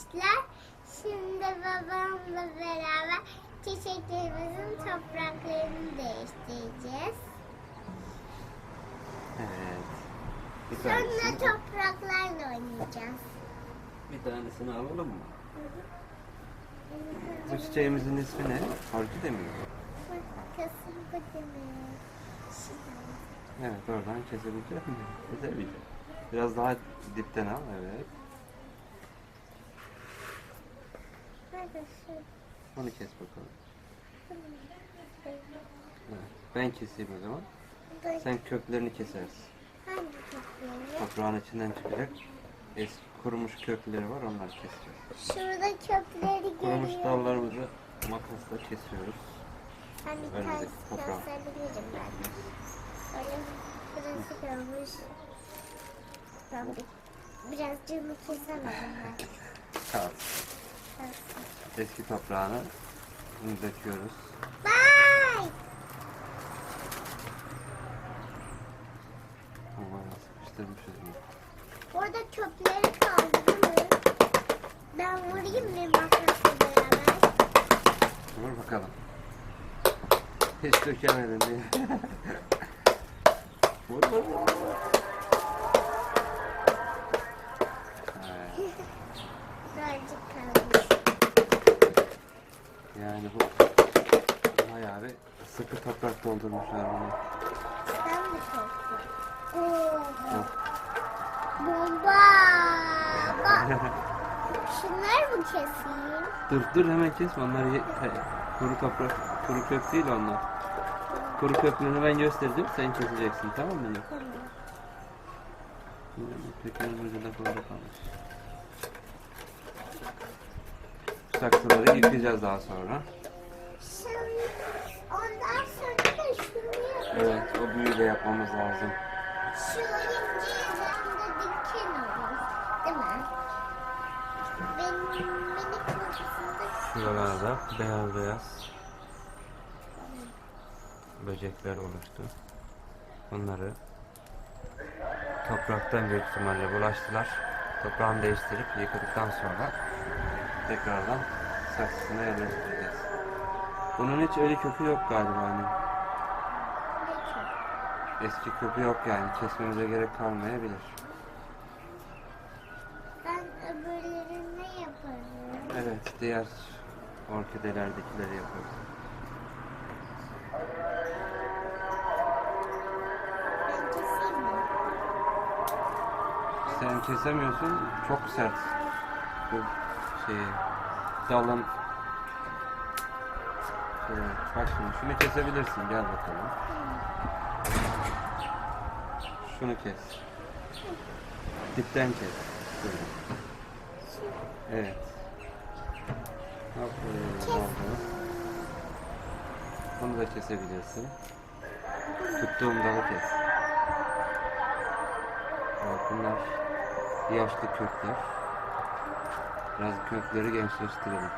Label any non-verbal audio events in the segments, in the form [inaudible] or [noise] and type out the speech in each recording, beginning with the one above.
arkadaşlar. Şimdi babamla beraber çiçeklerimizin topraklarını değiştireceğiz. Evet. Bir Sonra tanesini, topraklarla oynayacağız. bir tanesini alalım mı? Bu çiçeğimizin ismi ne? Orkide mi? Kasım bıdımı. Evet oradan kesebilecek mi? Kesebilecek. Biraz daha dipten al evet. Nerede şu? Onu kes bakalım. Evet. Ben keseyim o zaman. Sen köklerini kesersin. Hangi kökleri? Toprağın içinden çıkacak. Eski kurumuş kökleri var onları keseceğiz. Şurada kökleri Kurumuş görüyorum. dallarımızı makasla kesiyoruz. Ben bir Önümüzdeki toprağı. gösterebilirim ben. Öyle burası görmüş. Ben bir, biraz cırmı kesemedim ben. Kalsın. Eski toprağını döküyoruz. Vay! Ama sıkıştırmışız bunu. Orada kökleri kaldı değil mi? Ben vurayım mı makasla beraber? Vur bakalım. Hiç dökemedin diye. [laughs] vur vur vur. vur. [laughs] Birazcık kalmış. Yani bu bayağı bir sıkı toprak doldurmuşlar bunu. Sen mi. Oh. Bomba! Bak, şunları mı keseyim? dur dur hemen kesme onlar ye- he, kuru toprak kuru kök değil onlar. Kuru köklerini ben gösterdim sen keseceksin tamam mı? Tamam. Köklerin ucu da burada kalmış. Saksıları yıkayacağız daha sonra. Ondan sonra da şunu. Evet o büyüyü de yapmamız lazım. Şu inciyi yanında diken olur. Değil mi? Benim minik Şuralarda beyaz beyaz böcekler oluştu. Onları topraktan büyük ihtimalle bulaştılar. Toprağını değiştirip yıkadıktan sonra tekrardan saksısına yerleştireceğiz. Bunun hiç ölü kökü yok galiba hani. Eski kökü yok yani kesmemize gerek kalmayabilir. ben öbürlerine yaparım. Evet diğer orkidelerdekileri yaparız. Ben keseyim mi? Sen kesemiyorsun çok sert. Bu şey dalın Şöyle, bak şimdi şunu kesebilirsin gel bakalım. Şunu kes. Dipten kes. Şöyle. Evet. Aferin, oldu. Bunu da kesebilirsin. Tuttuğum dalı kes. Evet, bunlar yaşlı kökler. Biraz kökleri gençleştirelim.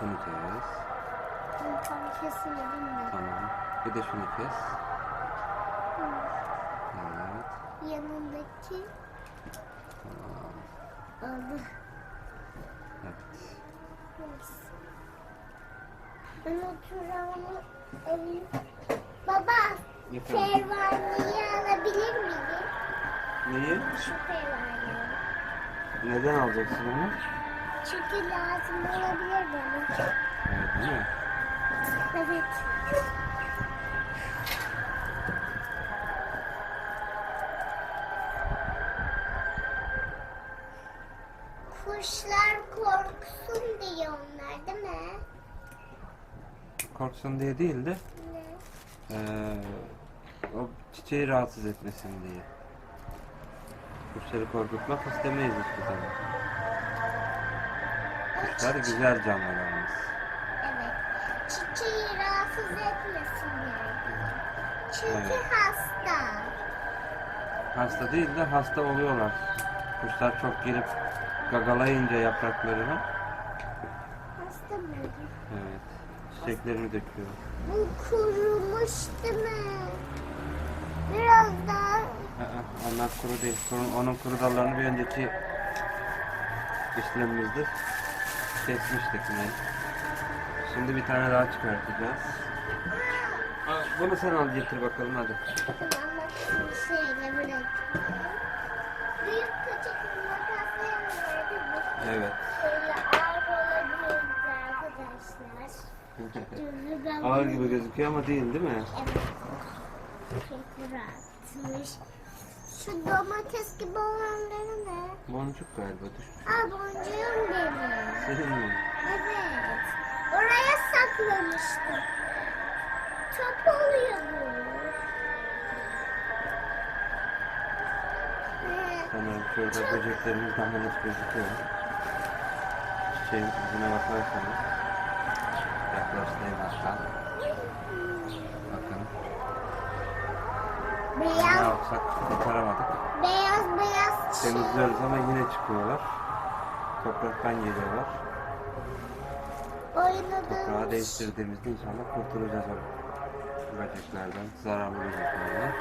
Bunu kes. Ben tam. Tamam. Bir de şunu kes. Evet. Yanındaki Tamam. aldı. Evet. Ben oturağımı alayım. Baba, Efendim? pervaneyi alabilir miyim? Neyi? Şu pervaneyi. Neden alacaksın onu? Çünkü lazım olabilir bana. Evet, değil mi? Evet. Kuşlar korksun diye onlar değil mi? Korksun diye değil de Ne? eee, o çiçeği rahatsız etmesin diye. Kuşları korkutmak istemeyiz hiçbir zaman. Kuşlar güzel canlılarımız. Evet. Çiçeği rahatsız etmesinler diye. Çünkü Evet. hasta. Hasta değil de hasta oluyorlar. Kuşlar çok gelip gagalayınca yapraklarını Hasta mıydı? evet, çiçeklerini döküyor. Bu kurumuş değil mi? Biraz daha Aa, onlar kuru değil. Kuru- onun kuru dallarını bir önceki işlemimizde kesmiştik yine. Şimdi bir tane daha çıkartacağız. Aa, Bunu sen al getir bakalım hadi. Evet. Ağır gibi gözüküyor ama değil değil mi? Evet. Çok rahatmış. Şu domates gibi olanları ne? Boncuk galiba düşmüş. Aa boncuğum benim. Senin mi? Evet. Oraya saklamıştım. Top oluyor bu. Evet. Sanırım şurada böceklerimiz daha net gözüküyor. Çiçeğin yüzüne bakarsanız yaklaştayım hatta. Ne Beyaz, yapsak kurtaramadık. beyaz beyaz çiçek. Temizliyoruz ama yine çıkıyorlar. Topraktan geliyorlar. Toprağı Oynadığım değiştirdiğimizde inşallah kurtulacağız o böceklerden, zararlı böceklerden.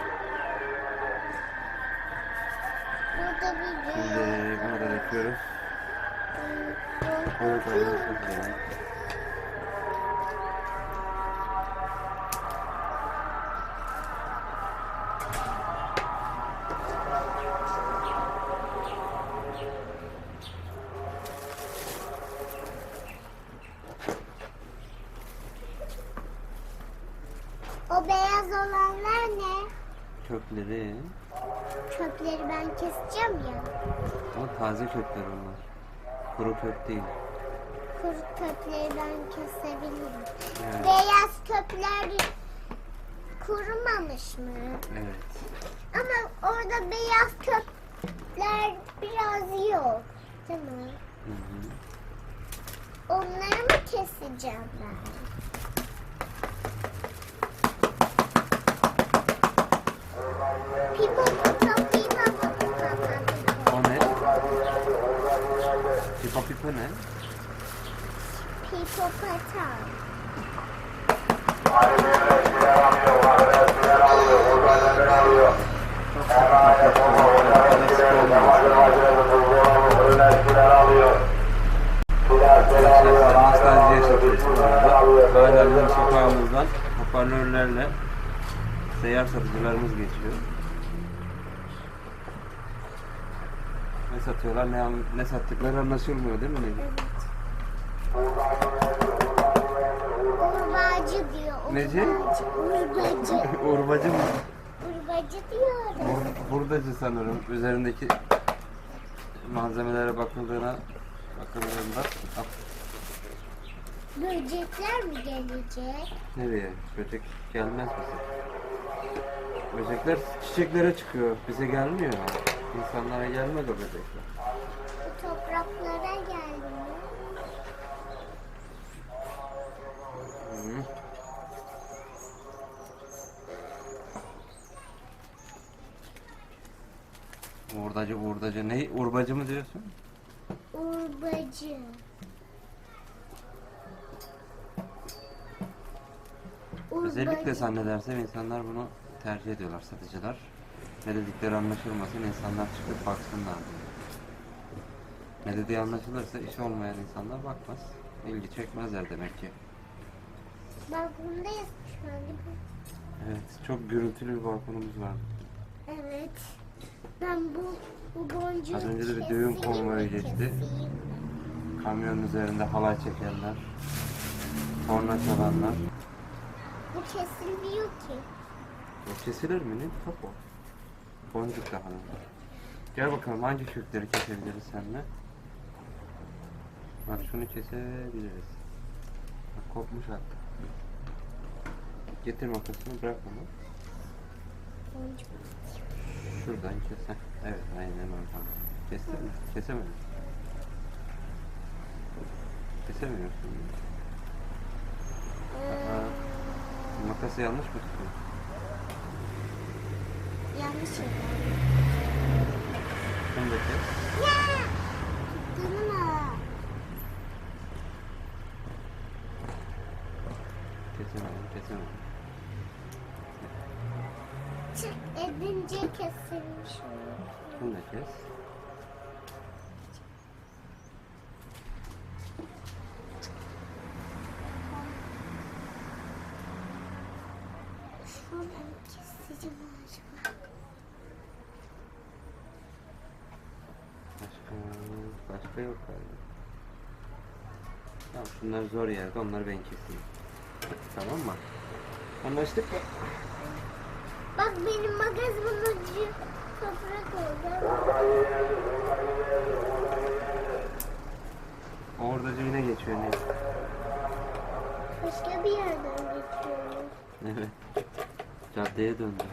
Burada bir Şimdi bunu da döküyoruz. Bunu Evet, taze kökler onlar. Kuru kök değil. Kuru kökleri ben kesebilirim. Evet. Beyaz kökler kurumamış mı? Evet. Ama orada beyaz kökler biraz yok. Değil mi? Hı hı. Onları mı keseceğim ben? Pipo Pipa pipa ne? olmuyor. Arkadaşlar nostalji yaşatıyoruz bu arada. Hala sokağımızdan hoparlörlerle seyyar satıcılarımız geçiyor. Satıyorlar, ne, ne sattıkları anlaşılmıyor değil mi? Nil? Urbacı diyor. Neci? Urbacı. Urbacı. [laughs] Mı? Urbacı diyorum. Bur- Burdacı sanırım. Üzerindeki malzemelere bakıldığına bakıldığında Böcekler mi gelecek? nereye? Böcek gelmez bize. Böcekler çiçeklere çıkıyor. Bize gelmiyor. İnsanlara gelmez o böcekler. Bu topraklara geldi mi? Hı. Uğurdacı, uğurdacı. Ne? Urbacı mı diyorsun? Urbacı. Özellikle Urbacı. zannedersem insanlar bunu tercih ediyorlar satıcılar. Ne dedikleri anlaşılmasın insanlar çıkıp baksınlar diye. Ne dediği anlaşılırsa iş olmayan insanlar bakmaz. İlgi çekmezler demek ki. Balkondayız şu an değil mi? Evet çok gürültülü bir balkonumuz var. Evet. Ben bu, bu boncuğu Az önce de bir keseyim düğün konvoyu mi, geçti. keseyim? Kamyonun üzerinde halay çekenler, korna çalanlar. Bu kesilmiyor ki. O kesilir mi? Ne top o? Boncuk daha var. Gel bakalım hangi kökleri kesebiliriz seninle? Bak şunu kesebiliriz. Bak kopmuş hatta. Getir makasını bırak onu. Şuradan kes. Heh, Evet aynen oradan. Kestin mi? Kesemedin. Kesemiyorsun. Aha. Makası yanlış mı tutuyor? Yanlış kes. Ya! Mu? Kesemedim, kesemedim. Çık edince kesilmiş olur. Şunu da kes. acaba acaba? Başka, başka yok galiba. Şunlar zor yerde onları ben keseyim. Tamam mı? Anlaştık mı? Bak benim magazımın ucu toprak oldu. Orada yine geçiyor ne? Başka bir yerden geçiyoruz. Evet. Caddeye döndü.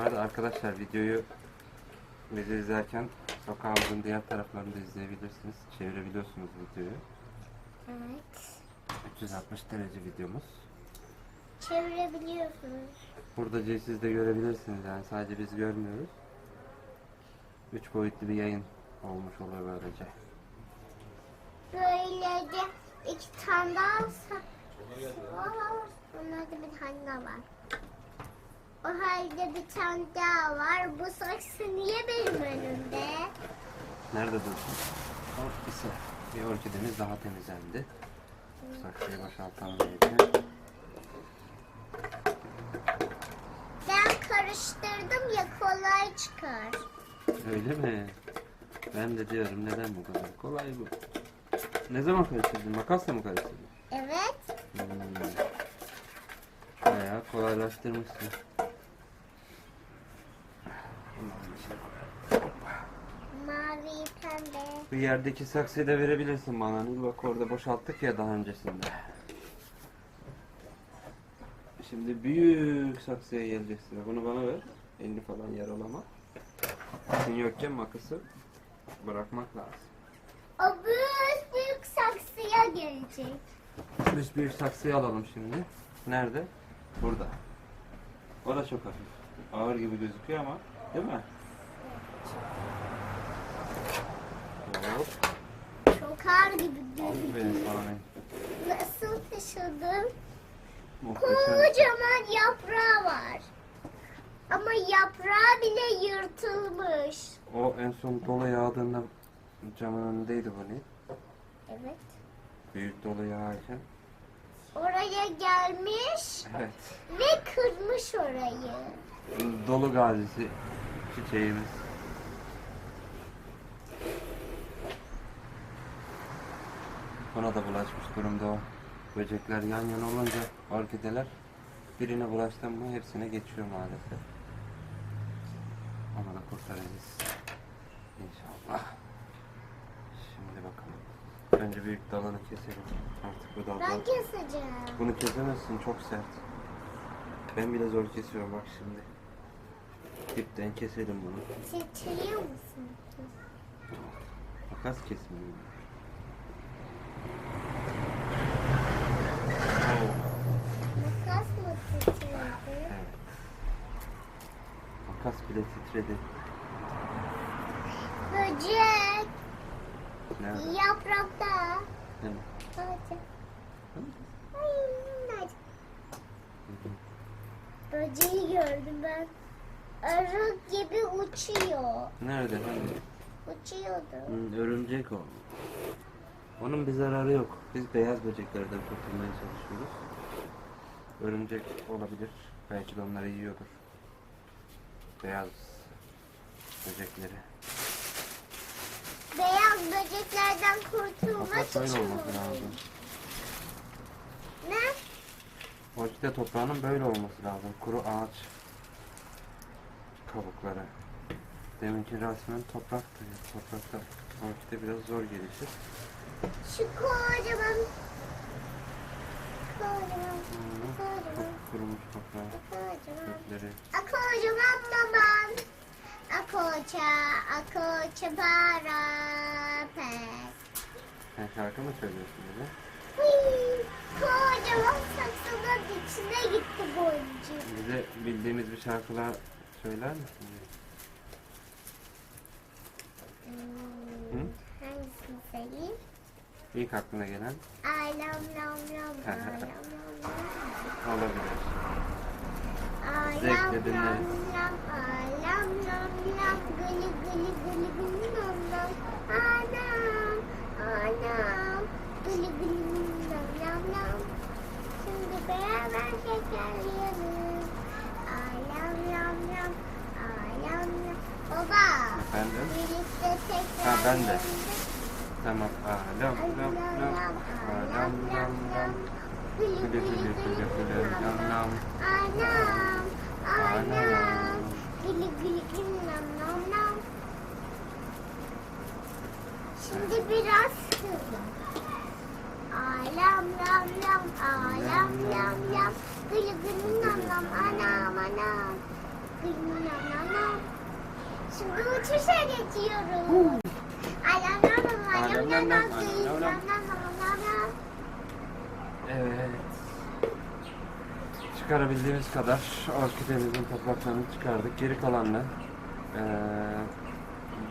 Arada arkadaşlar videoyu bizi izlerken sokağımızın diğer taraflarında izleyebilirsiniz. Çevirebiliyorsunuz videoyu. Evet. 360 derece videomuz. Çevirebiliyorsunuz. Burada siz de görebilirsiniz yani sadece biz görmüyoruz. 3 boyutlu bir yayın olmuş oluyor böylece. Böylece iki tane daha sa- var. Onlarda bir tane daha var. O halde bir tane daha var. Bu saksı niye benim önümde? Nerede dursun? Orkisi. Bir orkidemiz daha temizlendi. Bu saksıyı boşaltalım iyice. Ben karıştırdım ya kolay çıkar. Öyle mi? Ben de diyorum neden bu kadar kolay bu. Ne zaman karıştırdın? Makasla mı karıştırdın? Evet. Hmm. Bayağı kolaylaştırmışsın. Bu yerdeki saksıyı da verebilirsin bana. Nil. Bak orada boşalttık ya daha öncesinde. Şimdi büyük saksıya geleceksin. Bunu bana ver. Elini falan yaralama. Sen yokken makası bırakmak lazım. O büyük büyük saksıya gelecek. Biz büyük saksıyı alalım şimdi. Nerede? Burada. O da çok hafif. Ağır gibi gözüküyor ama değil mi? Hop. Çok ağır gibi gözüküyor. Aferin sana. Nasıl taşıdım? Kocaman yaprağı var. Ama yaprağı bile yırtılmış. O en son dolu yağdığında camın önündeydi bu Nil. Evet. Büyük dolu yağarken. Oraya gelmiş Evet. ve kırmış orayı. Dolu gazisi çiçeğimiz. Buna da bulaşmış durumda o. Böcekler yan yana olunca orkideler birine bulaştı mı hepsine geçiyor maalesef. Onu da kurtaracağız. İnşallah. Şimdi bakalım. Önce büyük dalını keselim. Artık bu daldan. Ben keseceğim. Bunu kesemezsin çok sert. Ben bile zor kesiyorum bak şimdi. Dipten keselim bunu. Titriyor musun? Makas kesmiyor. Makas mı? Evet. Makas bile titredi. Böcek. Nerede? Yaprakta. Değil mi? Böcek. Hı? Ay, minnacık. Hı hı. Böceği gördüm ben. Arı gibi uçuyor. Nerede? Hani? Uçuyordu. Hı, örümcek o. Onun bir zararı yok. Biz beyaz böceklerden kurtulmaya çalışıyoruz. Örümcek olabilir. Belki de onları yiyordur. Beyaz böcekleri. Beyaz böceklerden kurtulmak Makas böyle için olması lazım. Ne? Orkide toprağının böyle olması lazım. Kuru ağaç kabukları. Deminki resmen topraktı. Toprakta orkide biraz zor gelişir. Şu kocaman. Kocaman. Kocaman. Kurumuş toprağı. Kocaman. Kökleri. A kocaman baban. A koça, a koça para pes. Sen şarkı mı söylüyorsun öyle? Hıy, Kocaman saksının içine gitti boncuk. Bize bildiğimiz bir şarkılar söyler misin? Hmm? Hangisini söyleyeyim? İlk aklına gelen Ay lam lam lam [laughs] ay lam lam lam. olabilir. Ay Zevkle lam lam lam ay lam lam lam gülü gülü gülü gülü lam lam. Anam anam. Şimdi beraber şekerleyelim. Ayam yam yam. Ayam yam. Baba. Efendim? Birlikte Ha, ben de. Tamam. Lam. Alam lam lam. Gülü Gülü gülü gülü gülü lam lam. Anam, anam. Anam. Gülü gülü gülü nam nam nam. Şimdi biraz hızlı. Alam lam lam, alam lam lam. Gülü gülü nam nam, anam anam. Gülü nam nam nam. Şimdi uçuşa geçiyoruz. Alam nam nam nam nam. Evet. Çıkarabildiğimiz kadar orkidemizin topraklarını çıkardık. Geri kalanını eee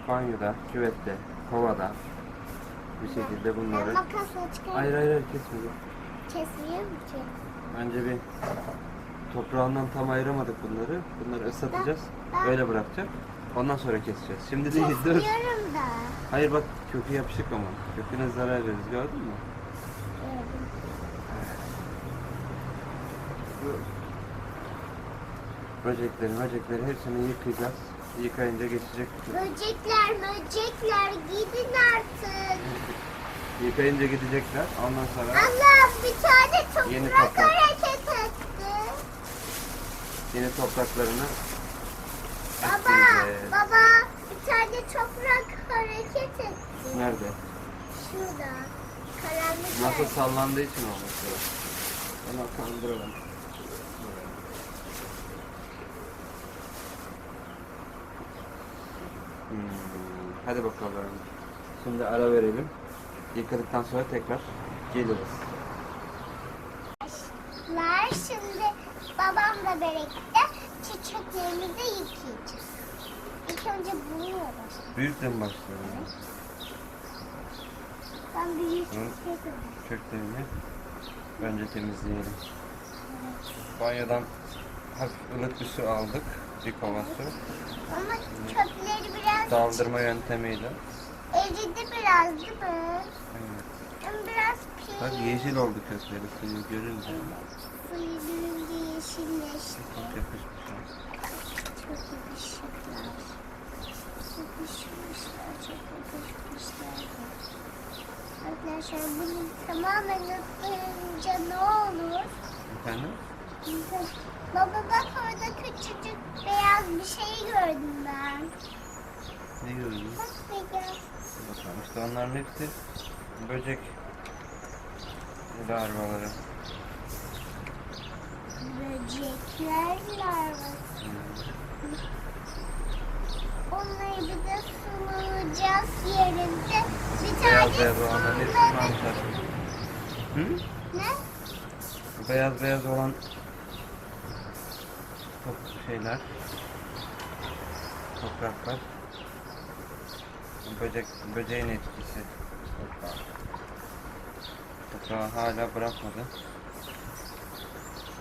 banyoda, küvette, kovada bir şekilde bunları... Hayır hayır hayır. Kesmiyor mu ki? Önce bir toprağından tam ayıramadık bunları. Bunları ıslatacağız. Böyle bırakacak. Ondan sonra keseceğiz. Şimdi değil dur. Kesmiyorum da. Hayır bak kökü yapışık ama. Köküne zarar veririz gördün mü? Bu böcekleri, böcekleri hepsini yıkayacağız. Yıkayınca geçecek. Böcekler, böcekler gidin artık. Yıkayınca gidecekler. Ondan sonra Allah bir tane Yeni toprak toprak. hareket etti. yeni topraklarını Baba, baba bir tane toprak hareket etti. Nerede? Şurada. Karanlık Nasıl yer. sallandığı için olması. Onu kandıralım. Hmm, Hadi bakalım. Şimdi ara verelim. Yıkadıktan sonra tekrar geliriz. Var şimdi babamla birlikte çiçeklerimizi yıkayacağız. İlk önce bununla başlayalım. Büyükten başlayalım. Ben büyük çiçek Köklerini önce temizleyelim. Banyodan hafif ılık bir su aldık. Bir kova su. Ama çöpleri biraz Daldırma yöntemiyle. eridi biraz değil mi? Evet. Ama biraz Bak pis. yeşil oldu kökleri suyu görünce. Suyu görünce yeşilleşti. Çok yakışmış. Çok yakışıklar. Arkadaşlar bunu tamamen ıslayınca ne olur? Efendim? Baba bak orada küçücük beyaz bir şey gördüm ben. Ne gördün? Bak beyaz. Bakalım işte onların hepsi böcek larvaları. Böcekler larvası. Onları bir de sulayacağız yerinde. Bir Beyaz tane beyaz olanların hepsini suladık. almışlar. Hı? Ne? Beyaz beyaz olan top şeyler topraklar böcek böceğin etkisi toprağa. Toprağı hala bırakmadı.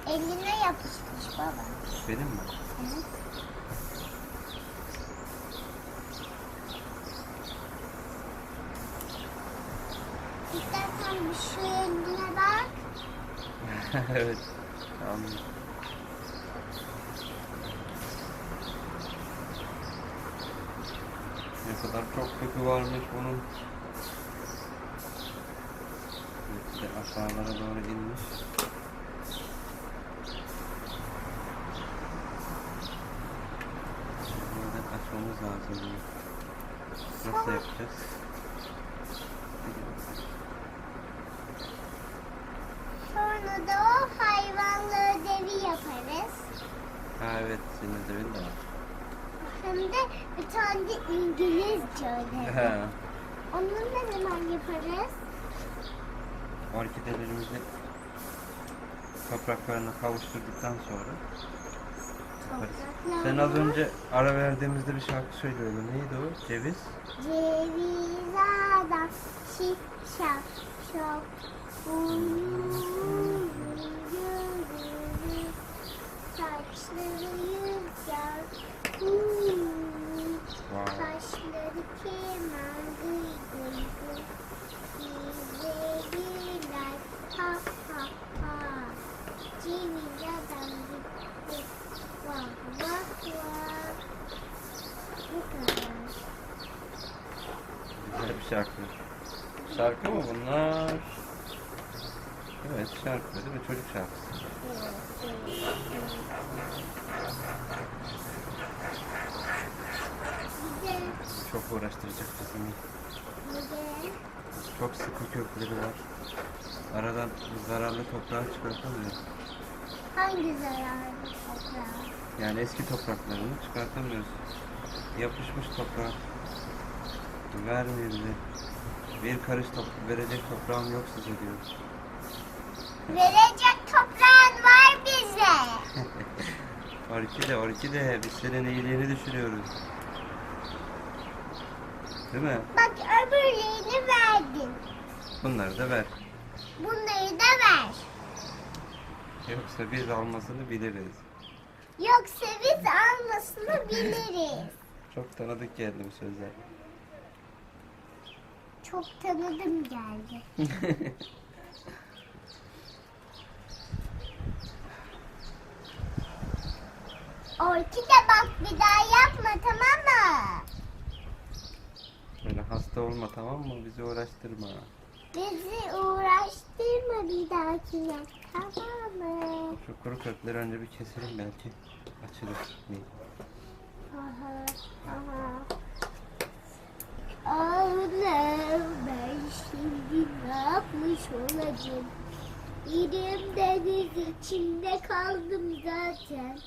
Eline yapışmış baba. Benim mi? Hı. İstersen bir şu bak. [laughs] evet. Tamam. Ne kadar çok kökü varmış bunun. Hepsi de aşağılara doğru inmiş. Buradan açmamız lazım. Nasıl yapacağız? Sonra da o hayvanlı ödevi yaparız. Ha evet senin ödevin de var. Hem de bir tane de İngilizce ödevi. He. Onu ne zaman yaparız? Orkidelerimizi topraklarına kavuşturduktan sonra Topraklar. Sen az önce ara verdiğimizde bir şarkı söylüyordun. Neydi o? Ceviz. Ceviz adam şif şaf şaf Uyur Wow. Kaşları keman gıy Zeliler ha ha ha. Ceviz adam gitti. Vah vah vah. Bu kadar. Güzel bir şarkı. Şarkı mı bunlar? Evet şarkı değil mi? Çocuk şarkısı. Çok uğraştıracak bizim. Çok sıkı kökleri var. Aradan zararlı toprağı çıkartamıyor. hangi zararlı toprağı? Yani eski topraklarını çıkartamıyoruz. Yapışmış toprağa. Vermiyor bize. Bir karış top verecek toprağım yok size diyor. Verecek toprağın var bize. Orkide, orkide. Biz senin iyiliğini düşünüyoruz. Değil mi? Bak öbürlerini verdin. Bunları da ver. Bunları da ver. Yoksa biz almasını biliriz. Yoksa biz almasını biliriz. [laughs] Çok tanıdık geldi bu sözler. Çok tanıdım geldi. [laughs] Orkide bak bir daha yapma tamam mı? Böyle hasta olma tamam mı? Bizi uğraştırma. Bizi uğraştırma bir dahakine tamam mı? Şu kuru kökleri önce bir keselim belki. Açılır. Aha, aha. Allah'ım ben şimdi ne yapmış olacağım? İrim deniz içinde kaldım zaten.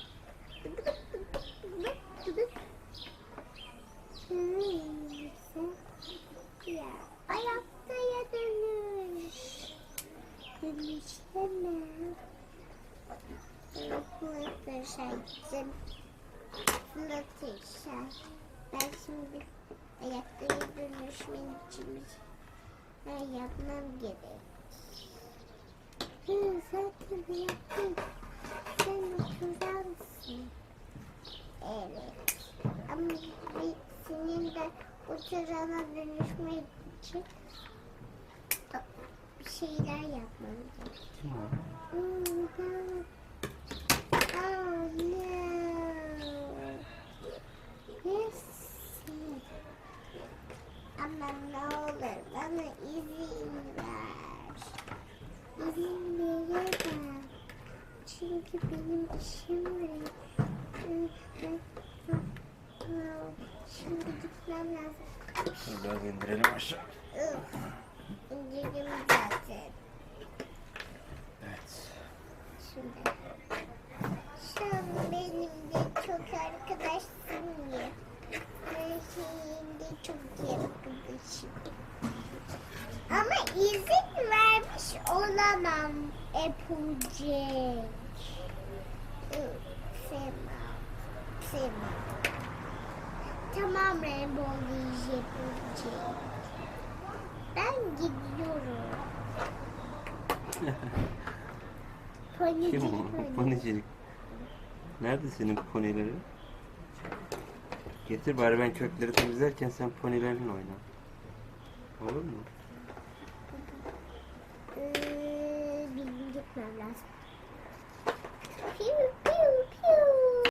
Ya, ayaktaya dönüş. Dönüşleme. Fluttershy'cim. Fluttershy. Ben şimdi ayakkabı dönüşmen için ben yapmam gerek. Hı, zaten yaptım. Sen oturansın. Evet. Ama senin de oturana dönüşmek için bir şeyler yapmam gerek. Kim o? Oh no. Ama ne olur bana izin ver. İzin veremem. Çünkü benim işim var. Şimdi gitmem lazım. Biraz indirelim aşağı. İndirdim zaten. Evet. Sen benim de çok arkadaşsın ya. Ben senin de çok iyi arkadaşım. Ama izin vermiş olamam Applejack. Tamam Rainbow Applejack. Ben gidiyorum. Kim o? pony. Ponicilik. Nerede senin ponileri? Getir bari ben kökleri temizlerken sen ponilerinle oyna. Olur mu? Ee, benim gitmem lazım.